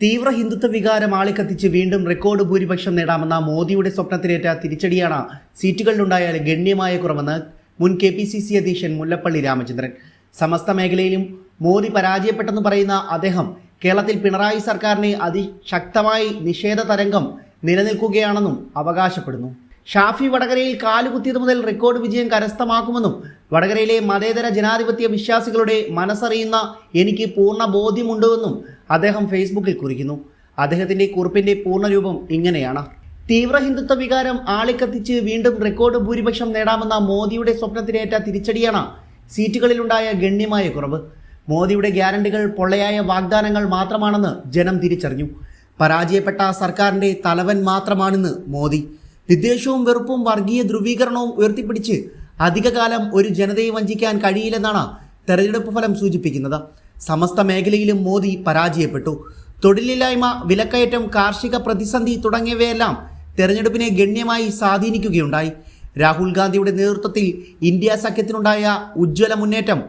തീവ്ര ഹിന്ദുത്വ വികാരം ആളിക്കത്തിച്ച് വീണ്ടും റെക്കോർഡ് ഭൂരിപക്ഷം നേടാമെന്ന മോദിയുടെ സ്വപ്നത്തിലേറ്റ തിരിച്ചടിയാണ് സീറ്റുകളിലുണ്ടായ ഗണ്യമായ കുറവെന്ന് മുൻ കെ പി സി സി അധ്യക്ഷൻ മുല്ലപ്പള്ളി രാമചന്ദ്രൻ. സമസ്ത മേഖലയിലും മോദി പരാജയപ്പെട്ടെന്ന് പറയുന്ന അദ്ദേഹം കേരളത്തിൽ പിണറായി സർക്കാരിനെ അതിശക്തമായി നിഷേധ തരംഗം നിലനിൽക്കുകയാണെന്നും അവകാശപ്പെടുന്നു. ഷാഫി വടകരയിൽ കാലുകുത്തിയത് മുതൽ റെക്കോർഡ് വിജയം കരസ്ഥമാക്കുമെന്നും വടകരയിലെ മതേതര ജനാധിപത്യ വിശ്വാസികളുടെ മനസ്സറിയുന്ന എനിക്ക് പൂർണ ബോധ്യമുണ്ടെന്നും അദ്ദേഹം ഫേസ്ബുക്കിൽ കുറിക്കുന്നു. അദ്ദേഹത്തിന്റെ കുറിപ്പിന്റെ പൂർണരൂപം ഇങ്ങനെയാണ്. തീവ്ര ഹിന്ദുത്വ വികാരം ആളിക്കത്തിച്ച് വീണ്ടും റെക്കോർഡ് ഭൂരിപക്ഷം നേടാമെന്ന മോദിയുടെ സ്വപ്നത്തിനേറ്റ തിരിച്ചടിയാണ് സീറ്റുകളിലുണ്ടായ ഗണ്യമായ കുറവ്. മോദിയുടെ ഗ്യാരണ്ടികൾ പൊള്ളയായ വാഗ്ദാനങ്ങൾ മാത്രമാണെന്ന് ജനം തിരിച്ചറിഞ്ഞു. പരാജയപ്പെട്ട സർക്കാരിന്റെ തലവൻ മാത്രമാണെന്ന് മോദി. വിദ്വേഷവും വെറുപ്പും വർഗീയ ധ്രുവീകരണവും ഉയർത്തിപ്പിടിച്ച് അധികകാലം ഒരു ജനതയെ വഞ്ചിക്കാൻ കഴിയില്ലെന്നാണ് തെരഞ്ഞെടുപ്പ് ഫലം സൂചിപ്പിക്കുന്നത്. സമസ്ത മേഖലയിലും മോദി പരാജയപ്പെട്ടു. തൊഴിലില്ലായ്മ വിലക്കയറ്റം കാർഷിക പ്രതിസന്ധി തുടങ്ങിയവയെല്ലാം തെരഞ്ഞെടുപ്പിനെ ഗണ്യമായി സ്വാധീനിക്കുകയുണ്ടായി. രാഹുൽ ഗാന്ധിയുടെ നേതൃത്വത്തിൽ ഇന്ത്യ സഖ്യത്തിനുണ്ടായ ഉജ്ജ്വല മുന്നേറ്റം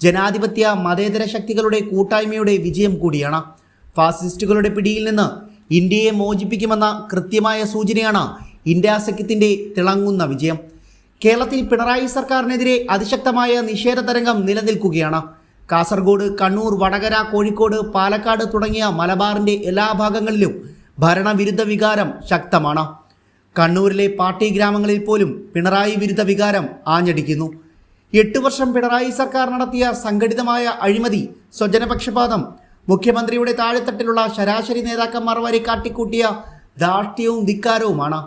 ജനാധിപത്യ മതേതര ശക്തികളുടെ കൂട്ടായ്മയുടെ വിജയം കൂടിയാണ്. ഫാസിസ്റ്റുകളുടെ പിടിയിൽ നിന്ന് ഇന്ത്യയെ മോചിപ്പിക്കുമെന്ന കൃത്യമായ സൂചനയാണ് ഇന്ത്യ സഖ്യത്തിന്റെ തിളങ്ങുന്ന വിജയം. കേരളത്തിൽ പിണറായി സർക്കാരിനെതിരെ അതിശക്തമായ നിഷേധ തരംഗം നിലനിൽക്കുകയാണ്. കാസർഗോഡ് കണ്ണൂർ വടകര കോഴിക്കോട് പാലക്കാട് തുടങ്ങിയ മലബാറിന്റെ എല്ലാ ഭാഗങ്ങളിലും ഭരണവിരുദ്ധ വികാരം ശക്തമാണ്. കണ്ണൂരിലെ പാർട്ടി ഗ്രാമങ്ങളിൽ പോലും പിണറായി വിരുദ്ധ വികാരം ആഞ്ഞടിക്കുന്നു. എട്ട് വർഷം പിണറായി സർക്കാർ നടത്തിയ സംഘടിതമായ അഴിമതി സ്വജനപക്ഷപാതം മുഖ്യമന്ത്രിയുടെ താഴെത്തട്ടിലുള്ള ശരാശരി നേതാക്കന്മാർ വരെ കാട്ടിക്കൂട്ടിയ ധാർഷ്ട്യവും ധിക്കാരവുമാണ്.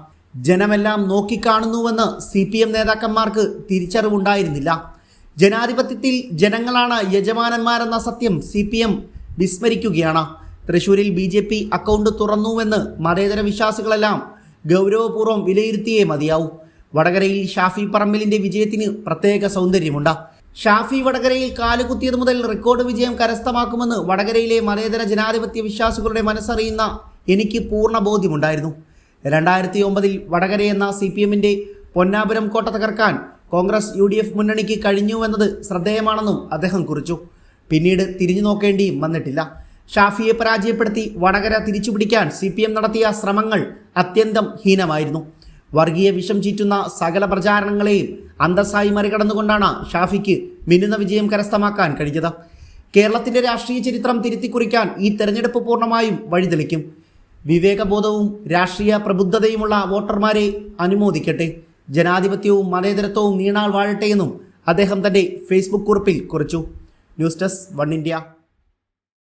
ജനമെല്ലാം നോക്കിക്കാണുന്നുവെന്ന് സി പി എം നേതാക്കന്മാർക്ക് തിരിച്ചറിവുണ്ടായിരുന്നില്ല. ജനാധിപത്യത്തിൽ ജനങ്ങളാണ് യജമാനന്മാരെന്ന സത്യം സി പി എം വിസ്മരിക്കുകയാണ്. തൃശൂരിൽ ബി ജെ പി അക്കൗണ്ട് തുറന്നുവെന്ന് മതേതര വിശ്വാസികളെല്ലാം ഗൗരവപൂർവം വിലയിരുത്തിയേ മതിയാവൂ. വടകരയിൽ ഷാഫി പറമ്പിലിന്റെ വിജയത്തിന് പ്രത്യേക സൗന്ദര്യമുണ്ട്. ഷാഫി വടകരയിൽ കാലുകുത്തിയത് മുതൽ റെക്കോർഡ് വിജയം കരസ്ഥമാക്കുമെന്ന് വടകരയിലെ മതേതര ജനാധിപത്യ വിശ്വാസികളുടെ മനസ്സറിയുന്ന എനിക്ക് പൂർണ ബോധ്യമുണ്ടായിരുന്നു. രണ്ടായിരത്തി ഒമ്പതിൽ വടകര എന്ന സി പി എമ്മിന്റെ പൊന്നാപുരം കോട്ട തകർക്കാൻ കോൺഗ്രസ് യു ഡി എഫ് മുന്നണിക്ക് കഴിഞ്ഞുവെന്നത് ശ്രദ്ധേയമാണെന്നും അദ്ദേഹം കുറിച്ചു. പിന്നീട് തിരിഞ്ഞു നോക്കേണ്ടിയും വന്നിട്ടില്ല. ഷാഫിയെ പരാജയപ്പെടുത്തി വടകര തിരിച്ചുപിടിക്കാൻ സി പി എം നടത്തിയ ശ്രമങ്ങൾ അത്യന്തം ഹീനമായിരുന്നു. വർഗീയ വിഷം ചീറ്റുന്ന സകല പ്രചാരണങ്ങളെയും അന്തസ്സായി മറികടന്നുകൊണ്ടാണ് ഷാഫിക്ക് മിന്നുന്ന വിജയം കരസ്ഥമാക്കാൻ കഴിഞ്ഞത്. കേരളത്തിന്റെ രാഷ്ട്രീയ ചരിത്രം തിരുത്തിക്കുറിക്കാൻ ഈ തെരഞ്ഞെടുപ്പ് പൂർണമായും വഴിതെളിക്കും. വിവേകബോധവും രാഷ്ട്രീയ പ്രബുദ്ധതയുമുള്ള വോട്ടർമാരെ അനുമോദിക്കട്ടെ. ജനാധിപത്യവും മതേതരത്വവും നീണാൾ വാഴട്ടെയെന്നും അദ്ദേഹം തന്റെ ഫേസ്ബുക്ക് കുറിപ്പിൽ കുറിച്ചു. News desk one India.